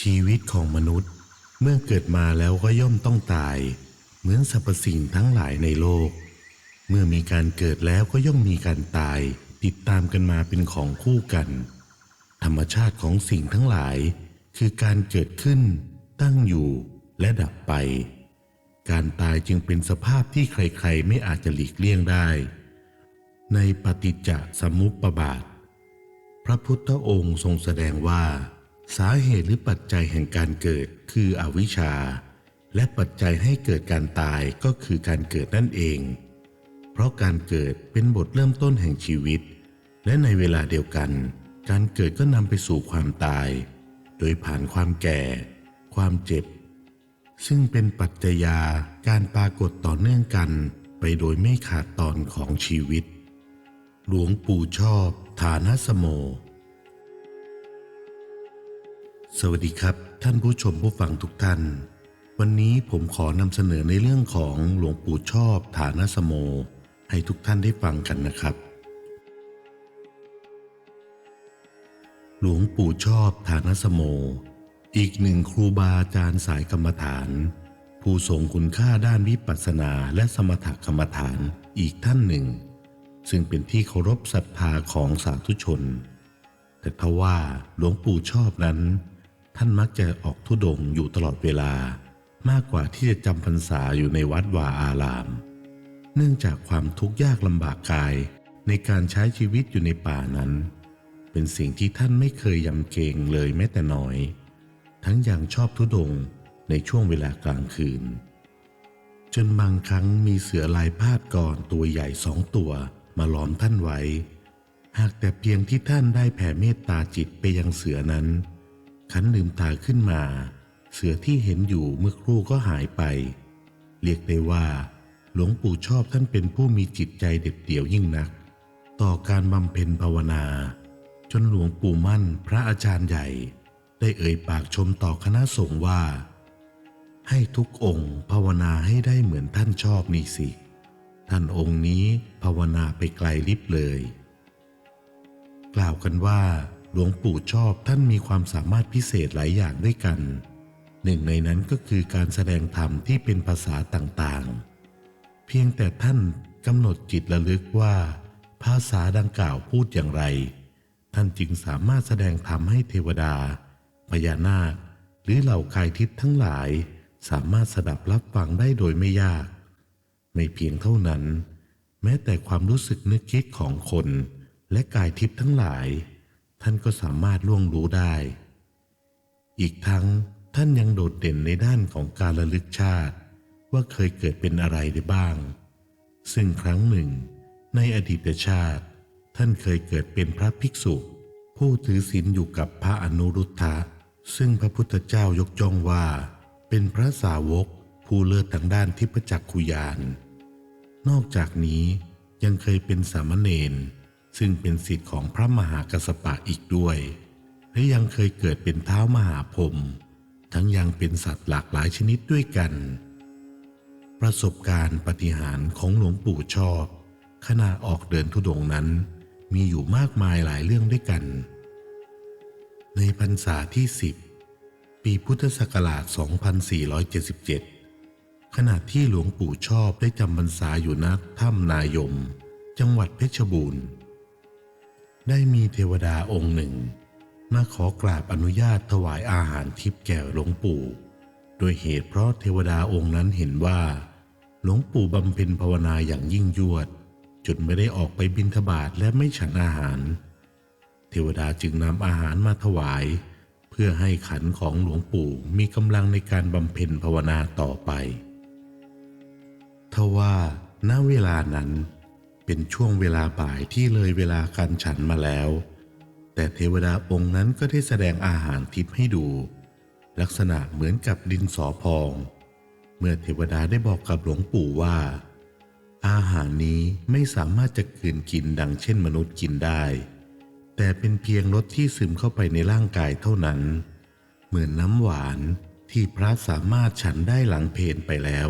ชีวิตของมนุษย์เมื่อเกิดมาแล้วก็ย่อมต้องตาย เหมือนสรรพสิ่งทั้งหลายในโลก เมื่อมีการเกิดแล้วก็ย่อมมีการตาย ติดตามกันมาเป็นของคู่กัน ธรรมชาติของสิ่งทั้งหลาย คือการเกิดขึ้น ตั้งอยู่และดับไป การตายจึงเป็นสภาพที่ใครๆไม่อาจจะหลีกเลี่ยงได้ ในปฏิจจสมุปบาท พระพุทธองค์ทรงแสดงว่า สาเหตุหรือปัจจัยแห่งการเกิดคืออวิชชา และปัจจัยให้เกิดการตายก็คือการเกิดนั่นเอง เพราะการเกิดเป็นบทเริ่มต้นแห่งชีวิต และในเวลาเดียวกัน การเกิดก็นำไปสู่ความตาย โดยผ่านความแก่ ความเจ็บ ซึ่งเป็นปัจจัยาการปรากฏต่อเนื่องกันไปโดยไม่ขาดตอนของชีวิต หลวงปู่ชอบ ฐานสโม สวัสดีครับ ท่านผู้ชมผู้ฟังทุกท่าน วันนี้ผมขอนำเสนอในเรื่องของหลวงปู่ชอบฐานสโม ให้ทุกท่านได้ฟังกันนะครับ หลวงปู่ชอบฐานสโม อีกหนึ่งครูบาอาจารย์สายกรรมฐาน ผู้ทรงคุณค่าด้านวิปัสสนาและสมถกรรมฐานอีกท่านหนึ่ง ซึ่งเป็นที่เคารพศรัทธาของสาธุชน แต่ทว่าหลวงปู่ชอบนั้น ท่านมักจะออกทุดงอยู่ตลอดเวลามากกว่าที่จะจำพรรษาอยู่ในวัดวาอาราม เนื่องจากความทุกข์ยากลำบากกายในการใช้ชีวิตอยู่ในป่านั้น เป็นสิ่งที่ท่านไม่เคยยำเกรงเลยแม้แต่น้อย ทั้งอย่างชอบทุดงในช่วงเวลากลางคืน จนบางครั้งมีเสือลายพาดก่อนตัวใหญ่สองตัวมาล้อมท่านไว้ หากแต่เพียงที่ท่านได้แผ่เมตตาจิตไปยังเสือนั้น ขันลืมตาขึ้นมา เสือที่เห็นอยู่เมื่อครู่ก็หายไป เรียกได้ว่า หลวงปู่ชอบท่านเป็นผู้มีจิตใจเด็ดเดี่ยวยิ่งนัก ต่อการบำเพ็ญภาวนา จนหลวงปู่มั่นพระอาจารย์ใหญ่ ได้เอ่ยปากชมต่อคณะสงฆ์ว่า ให้ทุกองค์ภาวนาให้ได้เหมือนท่านชอบนี่สิท่านองค์นี้ภาวนาไปไกลลิบเลย กล่าวกันว่า หลวงปู่ชอบท่านมีความสามารถพิเศษหลายอย่างด้วยกัน หนึ่งในนั้นก็คือการแสดงธรรมที่เป็นภาษาต่างๆ เพียงแต่ท่านกำหนดจิตระลึกว่า ภาษาดังกล่าวพูดอย่างไร ท่านจึงสามารถแสดงธรรมให้เทวดา พญานาค หรือเหล่ากายทิพย์ทั้งหลาย สามารถสดับรับฟังได้โดยไม่ยาก ไม่เพียงเท่านั้น แม้แต่ความรู้สึกนึกคิดของคนและกายทิพย์ทั้งหลาย ท่านก็สามารถล่วงรู้ได้ อีกทั้งท่านยังโดดเด่นในด้านของการระลึกชาติ ว่าเคยเกิดเป็นอะไรได้บ้าง ซึ่งครั้งหนึ่ง ในอดีตชาติ ท่านเคยเกิดเป็นพระภิกษุ ผู้ถือศีลอยู่กับพระอนุรุทธะ ซึ่งพระพุทธเจ้ายกย่องว่า เป็นพระสาวกผู้เลิศทางด้านทิพจักขุยาน นอกจากนี้ยังเคยเป็นสามเณร ซึ่งเป็นสิทธิ์ของพระมหากัสสปะอีกด้วย และยังเคยเกิดเป็นเท้ามหาพรมทั้งยังเป็นสัตว์หลากหลายชนิดด้วยกัน ประสบการณ์ปฏิหารของหลวงปู่ชอบ ขณะออกเดินทุดงค์นั้น มีอยู่มากมายหลายเรื่องด้วยกัน ในพรรษาที่ 10 ปีพุทธศักราช 2477 ขณะที่หลวงปู่ชอบได้จำพรรษาอยู่ณถ้ำนายม จังหวัดเพชรบูรณ์ ได้มีเทวดาองค์หนึ่ง มาขอกราบอนุญาตถวายอาหารทิพย์แก่หลวงปู่ โดยเหตุเพราะเทวดาองค์นั้นเห็นว่า หลวงปู่บำเพ็ญภาวนาอย่างยิ่งยวด จนไม่ได้ออกไปบิณฑบาตและไม่ฉันอาหาร เทวดาจึงนำอาหารมาถวาย เพื่อให้ขันของหลวงปู่มีกำลังในการบำเพ็ญภาวนาต่อไปทว่าณเวลานั้น เป็นช่วงเวลาบ่ายที่เลยเวลาการฉันมาแล้ว แต่เทวดาองค์นั้นก็ได้แสดงอาหารทิพย์ให้ดู ลักษณะเหมือนกับดินสอพอง เมื่อเทวดาได้บอกกับหลวงปู่ว่า อาหารนี้ไม่สามารถจะกลืนกินดังเช่นมนุษย์กินได้ แต่เป็นเพียงรสที่ซึมเข้าไปในร่างกายเท่านั้น เหมือนน้ำหวานที่พระสามารถฉันได้หลังเพลไปแล้ว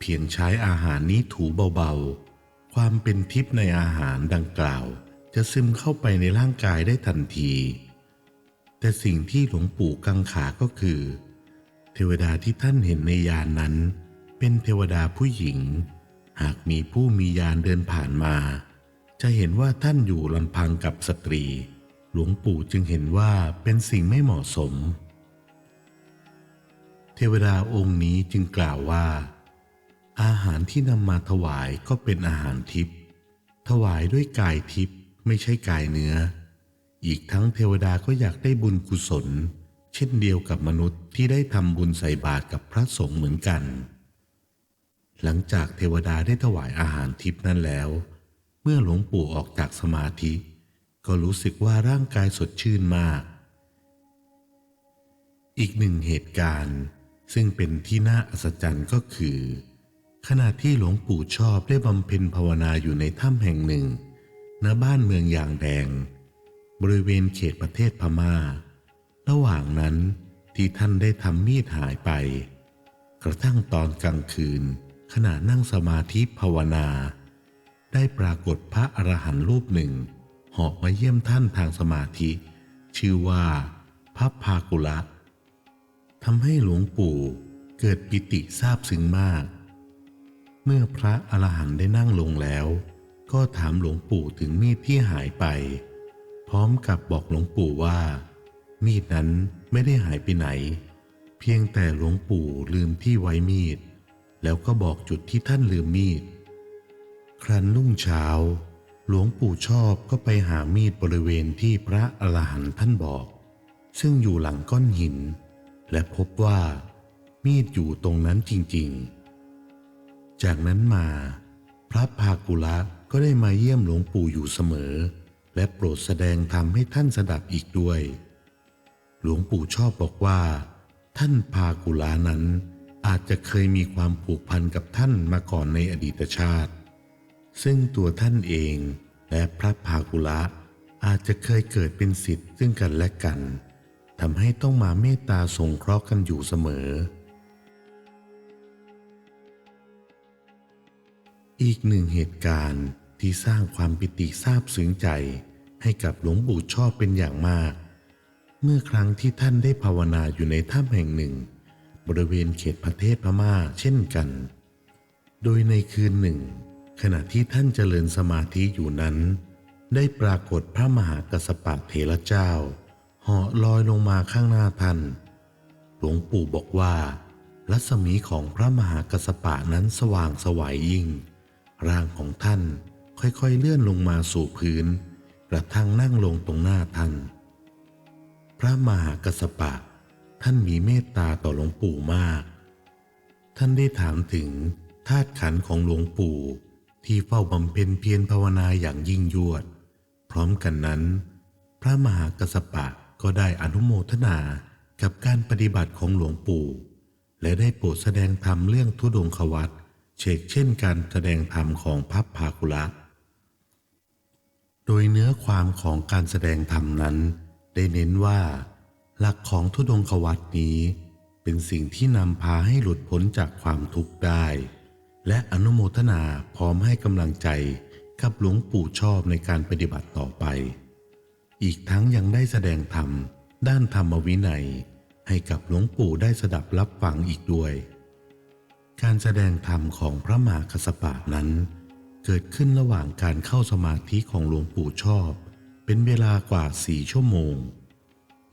เพียงใช้อาหารนี้ถูเบาๆ ความเป็นทิพย์ในอาหารดังกล่าว จะซึมเข้าไปในร่างกายได้ทันที แต่สิ่งที่หลวงปู่กังขาก็คือ เทวดาที่ท่านเห็นในยานนั้น เป็นเทวดาผู้หญิง หากมีผู้มียานเดินผ่านมา จะเห็นว่าท่านอยู่ลำพังกับสตรี หลวงปู่จึงเห็นว่าเป็นสิ่งไม่เหมาะสม เทวดาองค์นี้จึงกล่าวว่า อาหารที่นำมาถวายก็เป็นอาหารทิพย์ถวายด้วยกายทิพย์ไม่ใช่กายเนื้อ อีกทั้งเทวดาก็อยากได้บุญกุศล เช่นเดียวกับมนุษย์ที่ได้ทำบุญใส่บาตรกับพระสงฆ์เหมือนกัน หลังจากเทวดาได้ถวายอาหารทิพย์นั้นแล้ว เมื่อหลวงปู่ออกจากสมาธิ ก็รู้สึกว่าร่างกายสดชื่นมาก อีกหนึ่งเหตุการณ์ซึ่งเป็นที่น่าอัศจรรย์ก็คือ ขณะที่หลวงปู่ชอบได้บำเพ็ญภาวนาอยู่ในถ้ำแห่งหนึ่ง ณ บ้านเมืองอย่างแดง บริเวณเขตประเทศพมา่า ระหว่างนั้นที่ท่านได้ทำมีดหายไป กระทั่งตอนกลางคืน ขณะนั่งสมาธิภาวนา ได้ปรากฏพระอรหันต์รูปหนึ่งเหาะมาเยี่ยมท่านทางสมาธิ ชื่อว่าพระพากุละทำให้หลวงปู่เกิดปิติซาบซึ้งมาก เมื่อพระอรหันต์ได้นั่งลงแล้ว ก็ถามหลวงปู่ถึงมีดที่หายไป พร้อมกับบอกหลวงปู่ว่า มีดนั้นไม่ได้หายไปไหน เพียงแต่หลวงปู่ลืมที่ไว้มีด แล้วก็บอกจุดที่ท่านลืมมีด ครั้นรุ่งเช้า หลวงปู่ชอบก็ไปหามีดบริเวณที่พระอรหันต์ท่านบอก ซึ่งอยู่หลังก้อนหิน และพบว่ามีดอยู่ตรงนั้นจริง ๆ จากนั้นมา พระภากุละก็ได้มาเยี่ยมหลวงปู่อยู่เสมอ และโปรดแสดงธรรมให้ท่านสดับอีกด้วย หลวงปู่ชอบบอกว่า ท่านพากุลานั้นอาจจะเคยมีความผูกพันกับท่านมาก่อนในอดีตชาติ ซึ่งตัวท่านเองและพระพากุละอาจจะเคยเกิดเป็นสิทธิ์ซึ่งกันและกันทำให้ต้องมาเมตตาสงเคราะห์กันอยู่เสมอ อีกหนึ่งเหตุการณ์ที่สร้างความปิติซาบซึ้งใจให้กับหลวงปู่ชอบเป็นอย่างมาก เมื่อครั้งที่ท่านได้ภาวนาอยู่ในถ้ำแห่งหนึ่ง บริเวณเขตประเทศพม่าเช่นกัน โดยในคืนหนึ่ง ขณะที่ท่านเจริญสมาธิอยู่นั้น ได้ปรากฏพระมหากัสสปะเถระเจ้าเหาะลอยลงมาข้างหน้าท่าน หลวงปู่บอกว่า รัศมีของพระมหากัสสปะนั้นสว่างสวัยยิ่ง ร่างของท่านค่อยๆเลื่อนลงมาสู่พื้น กระทั่งนั่งลงตรงหน้าท่าน พระมหากัสสปะ ท่านมีเมตตาต่อหลวงปู่มาก ท่านได้ถามถึงธาตุขันของหลวงปู่ที่เฝ้าบำเพ็ญเพียรภาวนาอย่างยิ่งยวด พร้อมกันนั้น พระมหากัสสปะก็ได้อนุโมทนากับการปฏิบัติของหลวงปู่ และได้โปรดแสดงธรรมเรื่องทุดงควัต เชกเช่นการแสดงธรรมของพับภาคุละโดยเนื้อความของการแสดงธรรมนั้น ได้เน้นว่า หลักของทุดงควัตนี้ เป็นสิ่งที่นำพาให้หลุดพ้นจากความทุกข์ได้ และอนุโมทนาพร้อมให้กำลังใจกับหลวงปู่ชอบในการปฏิบัติต่อไป อีกทั้งยังได้แสดงธรรมด้านธรรมวินัย ให้กับหลวงปู่ได้สดับรับฟังอีกด้วย การแสดงธรรมของพระมหากัสปะนั้น เกิดขึ้นระหว่างการเข้าสมาธิของหลวงปู่ชอบ เป็นเวลากว่าสี่ชั่วโมง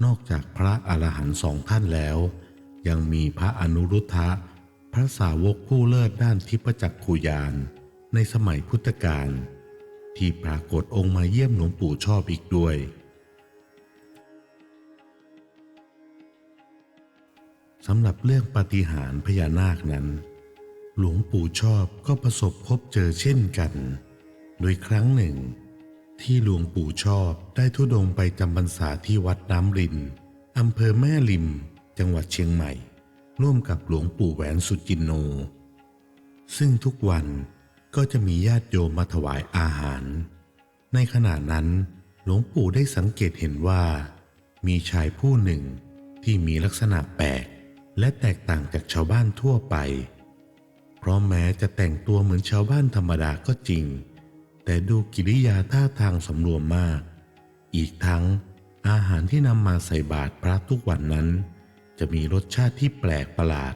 นอกจากพระอรหันต์สองท่านแล้ว ยังมีพระอนุรุทธะ พระสาวกผู้เลิศด้านทิพจักขุยานในสมัยพุทธกาลที่ปรากฏองค์มาเยี่ยมหลวงปู่ชอบอีกด้วย สำหรับเรื่องปฏิหารพญานาคนั้น หลวงปู่ชอบก็ประสบพบเจอเช่นกัน โดยครั้งหนึ่ง ที่หลวงปู่ชอบได้ทุดงไปจำพรรษาที่วัดน้ำรินอำเภอแม่ริม จังหวัดเชียงใหม่ ร่วมกับหลวงปู่แหวนสุจินโน ซึ่งทุกวันก็จะมีญาติโยมมาถวายอาหาร ในขณะนั้น หลวงปู่ได้สังเกตเห็นว่า มีชายผู้หนึ่งที่มีลักษณะแปลกและแตกต่างจากชาวบ้านทั่วไป เพราะแม้จะแต่งตัวเหมือนชาวบ้านธรรมดาก็จริง แต่ดูกิริยาท่าทางสำรวมมาก อีกทั้งอาหารที่นำมาใส่บาตรพระทุกวันนั้น จะมีรสชาติที่แปลกประหลาด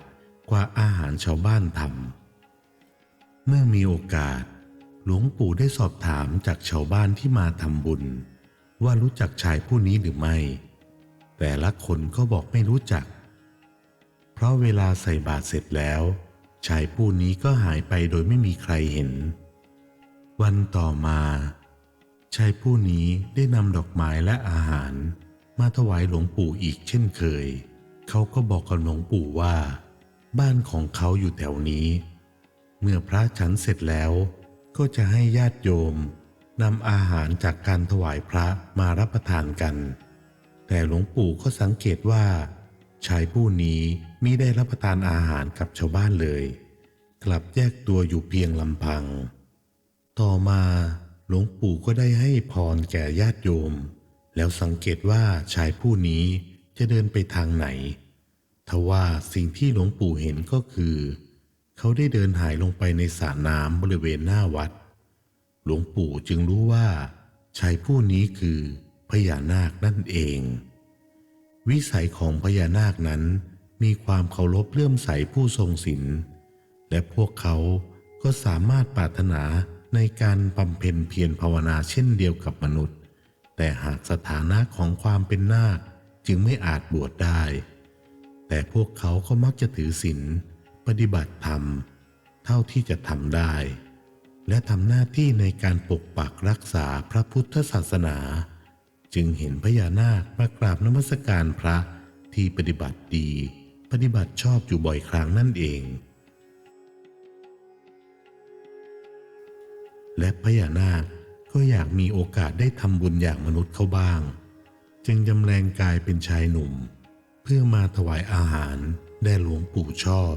กว่าอาหารชาวบ้านทำเมื่อมีโอกาส หลวงปู่ได้สอบถามจากชาวบ้านที่มาทำบุญ ว่ารู้จักชายผู้นี้หรือไม่ แต่ละคนก็บอกไม่รู้จัก เพราะเวลาใส่บาตรเสร็จแล้ว ชายผู้นี้ก็หายไปโดยไม่มีใครเห็น วันต่อมา ชายผู้นี้ได้นำดอกไม้และอาหาร มาถวายหลวงปู่อีกเช่นเคย เขาก็บอกกับหลวงปู่ว่า บ้านของเขาอยู่แถวนี้ เมื่อพระฉันเสร็จแล้ว ก็จะให้ญาติโยมนำอาหารจากการถวายพระมารับประทานกัน แต่หลวงปู่ก็สังเกตว่า ชายผู้นี้ มิได้รับประทานอาหารกับชาวบ้านเลย กลับแยกตัวอยู่เพียงลำพัง ต่อมาหลวงปู่ก็ได้ให้พรแก่ญาติโยม แล้วสังเกตว่าชายผู้นี้จะเดินไปทางไหนทว่าสิ่งที่หลวงปู่เห็นก็คือ เขาได้เดินหายลงไปในสระน้ำบริเวณหน้าวัด หลวงปู่จึงรู้ว่าชายผู้นี้คือพญานาคนั่นเอง วิสัยของพญานาคนั้น มีความเคารพเลื่อมใสผู้ทรงศีลและพวกเขาก็สามารถปรารถนาในการบำเพ็ญเพียรภาวนาเช่นเดียวกับมนุษย์ แต่หากสถานะของความเป็นนาคจึงไม่อาจบวชได้ แต่พวกเขาก็มักจะถือศีลปฏิบัติธรรม เท่าที่จะทำได้ และทำหน้าที่ในการปกปักรักษาพระพุทธศาสนา จึงเห็นพญานาคมากราบนมัสการพระที่ปฏิบัติดี ปฏิบัติชอบอยู่บ่อยครั้งนั่นเอง และพญานาคก็อยากมีโอกาสได้ทำบุญอย่างมนุษย์เขาบ้าง จึงจำแรงกายเป็นชายหนุ่ม เพื่อมาถวายอาหารแด่หลวงปู่ชอบ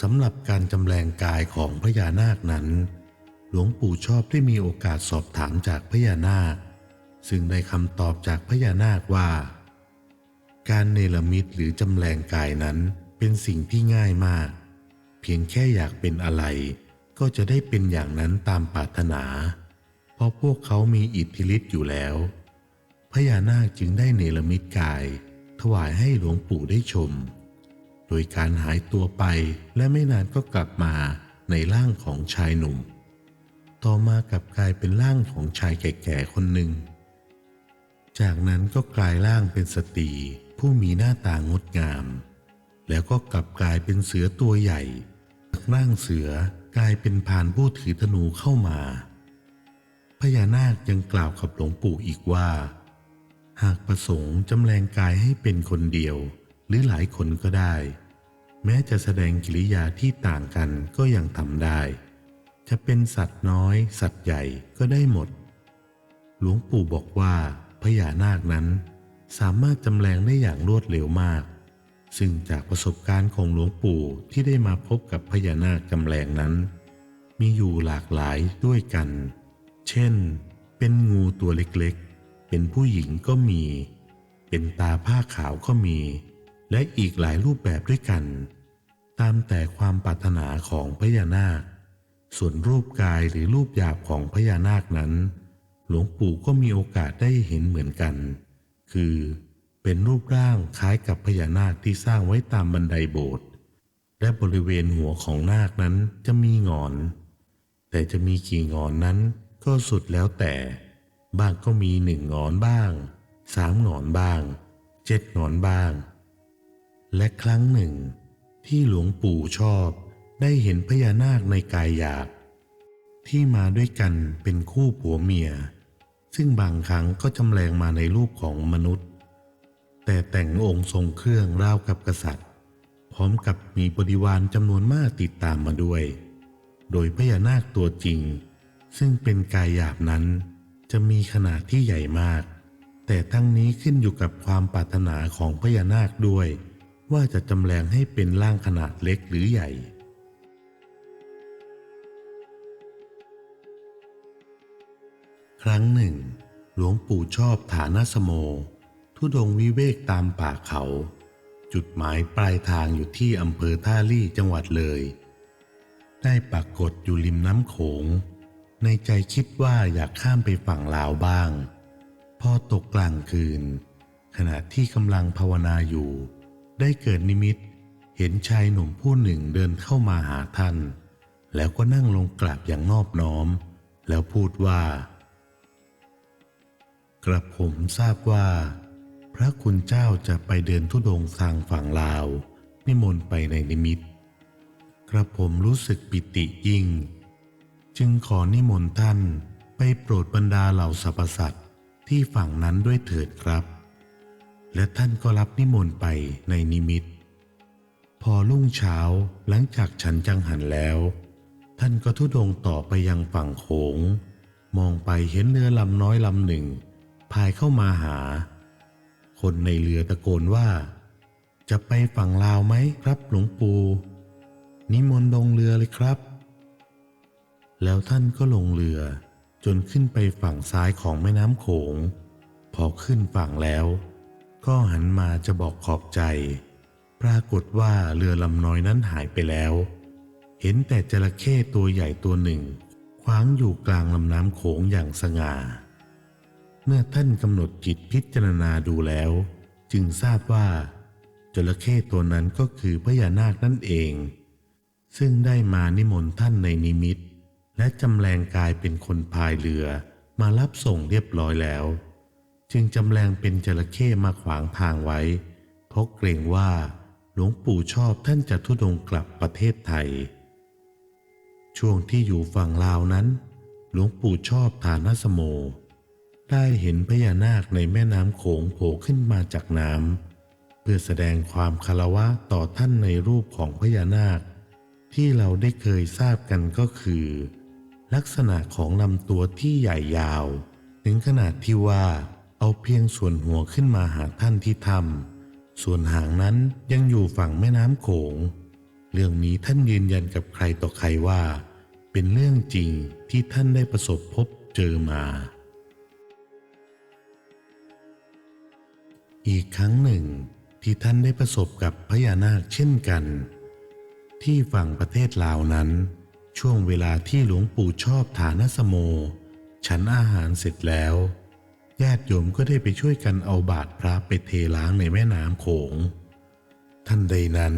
สำหรับการจำแรงกายของพญานาคนั้น หลวงปู่ชอบได้มีโอกาสสอบถามจากพญานาค ซึ่งได้คำตอบจากพญานาคว่า การเนรมิตหรือจำแรงกายนั้นเป็นสิ่งที่ง่ายมาก เพียงแค่อยากเป็นอะไร ก็จะได้เป็นอย่างนั้นตามปรารถนา เพราะพวกเขามีอิทธิฤทธิ์อยู่แล้ว พญานาคจึงได้เนรมิตกาย ถวายให้หลวงปู่ได้ชม โดยการหายตัวไปและไม่นานก็กลับมาในร่างของชายหนุ่ม ต่อมากลับกลายเป็นร่างของชายแก่ๆคนหนึ่ง จากนั้นก็กลายร่างเป็นสตรี ผู้มีหน้าตางดงาม แล้วก็กลับกลายเป็นเสือตัวใหญ่จากร่างเสือกลายเป็นพานผู้ถือธนูเข้ามา พญานาคยังกล่าวกับหลวงปู่อีกว่า หากประสงค์จำแรงกายให้เป็นคนเดียว หรือหลายคนก็ได้ แม้จะแสดงกิริยาที่ต่างกันก็ยังทำได้ จะเป็นสัตว์น้อย สัตว์ใหญ่ก็ได้หมด หลวงปู่บอกว่าพญานาคนั้น สามารถจำแรงได้อย่างรวดเร็วมาก ซึ่งจากประสบการณ์ของหลวงปู่ที่ได้มาพบกับพญานาคจำแรงนั้น มีอยู่หลากหลายด้วยกัน เช่น เป็นงูตัวเล็กๆ เป็นผู้หญิงก็มี เป็นตาผ้าขาวก็มี และอีกหลายรูปแบบด้วยกัน ตามแต่ความปรารถนาของพญานาค ส่วนรูปกายหรือรูปหยาบของพญานาคนั้น หลวงปู่ก็มีโอกาสได้เห็นเหมือนกัน คือเป็นรูปร่างคล้ายกับพญานาคที่สร้างไว้ตามบันไดโบสถ์และบริเวณหัวของนาคนั้นจะมีงอน แต่จะมีกี่งอนนั้นก็สุดแล้วแต่ บ้างก็มีหนึ่งงอนบ้างสามงอนบ้างเจ็ดงอนบ้าง และครั้งหนึ่ง ที่หลวงปู่ชอบได้เห็นพญานาคในกายหยาบที่มาด้วยกันเป็นคู่ผัวเมีย ซึ่งบางครั้งก็จำแรงมาในรูปของมนุษย์ แต่แต่งองค์ทรงเครื่องราวกับกษัตริย์ พร้อมกับมีบริวารจำนวนมากติดตามมาด้วย โดยพญานาคตัวจริง ซึ่งเป็นกายหยาบนั้น จะมีขนาดที่ใหญ่มาก แต่ทั้งนี้ขึ้นอยู่กับความปรารถนาของพญานาคด้วย ว่าจะจำแรงให้เป็นร่างขนาดเล็กหรือใหญ่ ครั้งหนึ่ง หลวงปู่ชอบฐานสโม ทุดงวิเวกตามป่าเขา จุดหมายปลายทางอยู่ที่อำเภอท่าลี่จังหวัดเลย ได้ปรากฏอยู่ริมน้ำโขง ในใจคิดว่าอยากข้ามไปฝั่งลาวบ้าง พอตกกลางคืน ขณะที่กำลังภาวนาอยู่ ได้เกิดนิมิตเห็นชายหนุ่มผู้หนึ่งเดินเข้ามาหาท่าน แล้วก็นั่งลงกราบอย่างนอบน้อม แล้วพูดว่า กระผมทราบว่า พระคุณเจ้าจะไปเดินทุดงค์ทางฝั่งลาว นิมนต์ไปในนิมิต กระผมรู้สึกปิติยิ่ง จึงขอนิมนต์ท่านไปโปรดบรรดาเหล่าสรรพสัตว์ที่ฝั่งนั้นด้วยเถิดครับ และท่านก็รับนิมนต์ไปในนิมิต พอรุ่งเช้าหลังจากฉันจังหันแล้ว ท่านก็ทุดงค์ต่อไปยังฝั่งโขง มองไปเห็นเรือลำน้อยลำหนึ่ง พายเข้ามาหา คนในเรือตะโกนว่า จะไปฝั่งลาวไหมครับหลวงปู่นิมนต์ลงเรือเลยครับ แล้วท่านก็ลงเรือจนขึ้นไปฝั่งซ้ายของแม่น้ำโขง พอขึ้นฝั่งแล้ว ก็หันมาจะบอกขอบใจ ปรากฏว่าเรือลำน้อยนั้นหายไปแล้ว เห็นแต่จระเข้ตัวใหญ่ตัวหนึ่งคว้างอยู่กลางลำน้ำโขงอย่างสง่า เมื่อท่านกำหนดจิตพิจารณาดูแล้ว จึงทราบว่า จระเข้ตัวนั้นก็คือพญานาคนั่นเอง ซึ่งได้มานิมนต์ท่านในนิมิต และจำแรงกายเป็นคนพายเรือมารับส่งเรียบร้อยแล้ว จึงจำแรงเป็นจระเข้มาขวางทางไว้ เพราะเกรงว่าหลวงปู่ชอบท่านจะทุดงกลับประเทศไทย ช่วงที่อยู่ฝั่งลาวนั้น หลวงปู่ชอบฐานสโม ได้เห็นพญานาคในแม่น้ำโขงโผล่ขึ้นมาจากน้ำเพื่อแสดงความคารวะต่อท่านในรูปของพญานาค ที่เราได้เคยทราบกันก็คือ ลักษณะของลำตัวที่ใหญ่ยาว ถึงขนาดที่ว่าเอาเพียงส่วนหัวขึ้นมาหาท่านที่ถ้ำส่วนหางนั้นยังอยู่ฝั่งแม่น้ำโขง เรื่องนี้ท่านยืนยันกับใครต่อใครว่า เป็นเรื่องจริงที่ท่านได้ประสบพบเจอมา อีกครั้งหนึ่งที่ท่านได้ประสบกับพญานาคเช่นกัน ที่ฝั่งประเทศลาวนั้น ช่วงเวลาที่หลวงปู่ชอบฐานสโม ฉันอาหารเสร็จแล้วญาติโยมก็ได้ไปช่วยกันเอาบาตรพระไปเทล้างในแม่น้ำโขง ท่านใดนั้น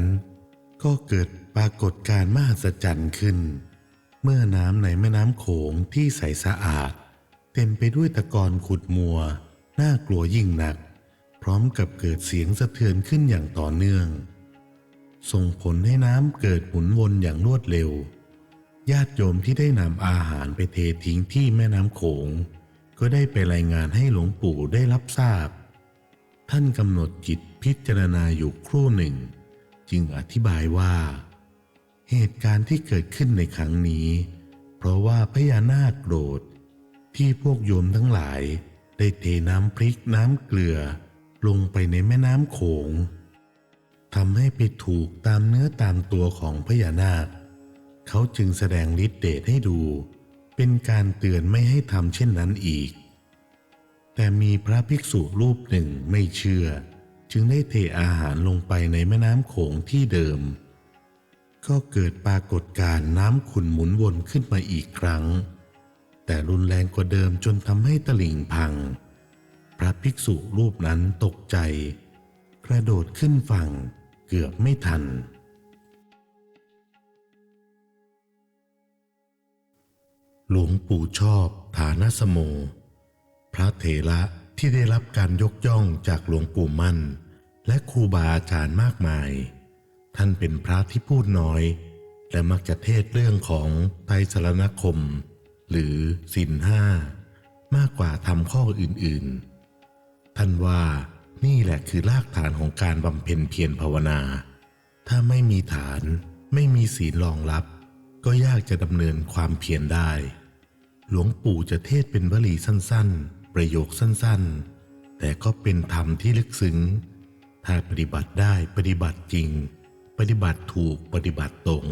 ก็เกิดปรากฏการณ์มหัศจรรย์ขึ้น เมื่อน้ำในแม่น้ำโขงที่ใสสะอาด เต็มไปด้วยตะกอนขุดมัว น่ากลัวยิ่งหนัก พร้อมกับเกิดเสียงสะเทือนขึ้นอย่างต่อเนื่อง ส่งผลให้น้ำเกิดหมุนวนอย่างรวดเร็ว ญาติโยมที่ได้นำอาหารไปเททิ้งที่แม่น้ำโขง ก็ได้ไปรายงานให้หลวงปู่ได้รับทราบ ท่านกำหนดจิตพิจารณาอยู่ครู่หนึ่ง จึงอธิบายว่า เหตุการณ์ที่เกิดขึ้นในครั้งนี้ เพราะว่าพญานาคโกรธที่พวกโยมทั้งหลายได้เทน้ำพริกน้ำเกลือ ลงไปในแม่น้ำโขงทำให้ไปถูกตามเนื้อตามตัวของพญานาค เขาจึงแสดงฤทธิ์เดชให้ดู เป็นการเตือนไม่ให้ทำเช่นนั้นอีก แต่มีพระภิกษุรูปหนึ่งไม่เชื่อ จึงได้เทอาหารลงไปในแม่น้ำโขงที่เดิม ก็เกิดปรากฏการณ์น้ำขุ่นหมุนวนขึ้นมาอีกครั้ง แต่รุนแรงกว่าเดิมจนทำให้ตลิ่งพัง ระภิกษุรูปนั้นตกใจ กระโดดขึ้นฝั่งเกือบไม่ทัน หลวงปู่ชอบฐานสโม พระเถระที่ได้รับการยกย่องจากหลวงปู่มั่น และครูบาอาจารย์มากมาย ท่านเป็นพระที่พูดน้อย และมักจะเทศเรื่องของไตรสรณคม หรือสินห้ามากกว่าทำข้ออื่นๆ ท่านว่านี่แหละคือรากฐานของการบำเพ็ญเพียรภาวนา ถ้าไม่มีฐานไม่มีศีลรองรับ ก็ยากจะดำเนินความเพียรได้ หลวงปู่จะเทศเป็นวลีสั้นๆ ประโยคสั้นๆ แต่ก็เป็นธรรมที่ลึกซึ้ง ถ้าปฏิบัติได้ปฏิบัติจริง ปฏิบัติถูกปฏิบัติตรง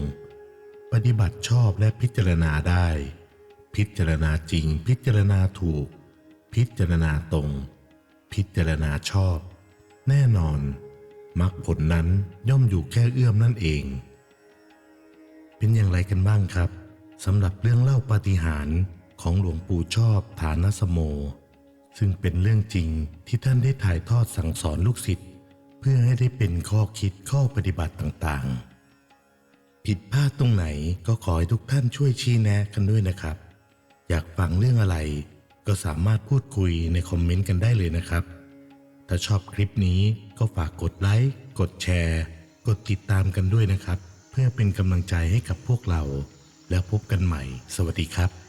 ปฏิบัติชอบและพิจารณาได้ พิจารณาจริง พิจารณาถูก พิจารณาตรง พิจารณาชอบ แน่นอนมรรคผลนั้นย่อมอยู่แค่เอื้อมนั่นเอง เป็นอย่างไรกันบ้างครับสำหรับเรื่องเล่าปาฏิหาริย์ของหลวงปู่ชอบฐานสโม ซึ่งเป็นเรื่องจริงที่ท่านได้ถ่ายทอดสั่งสอนลูกศิษย์เพื่อให้ได้เป็นข้อคิดข้อปฏิบัติต่างๆ ผิดพลาดตรงไหนก็ขอให้ทุกท่านช่วยชี้แนะกันด้วยนะครับ อยากฟังเรื่องอะไร ก็สามารถพูดคุยในคอมเมนต์กันได้เลยนะครับ ถ้าชอบคลิปนี้ก็ฝากกดไลค์กดแชร์ กดติดตามกันด้วยนะครับ เพื่อเป็นกำลังใจให้กับพวกเรา แล้วพบกันใหม่ สวัสดีครับ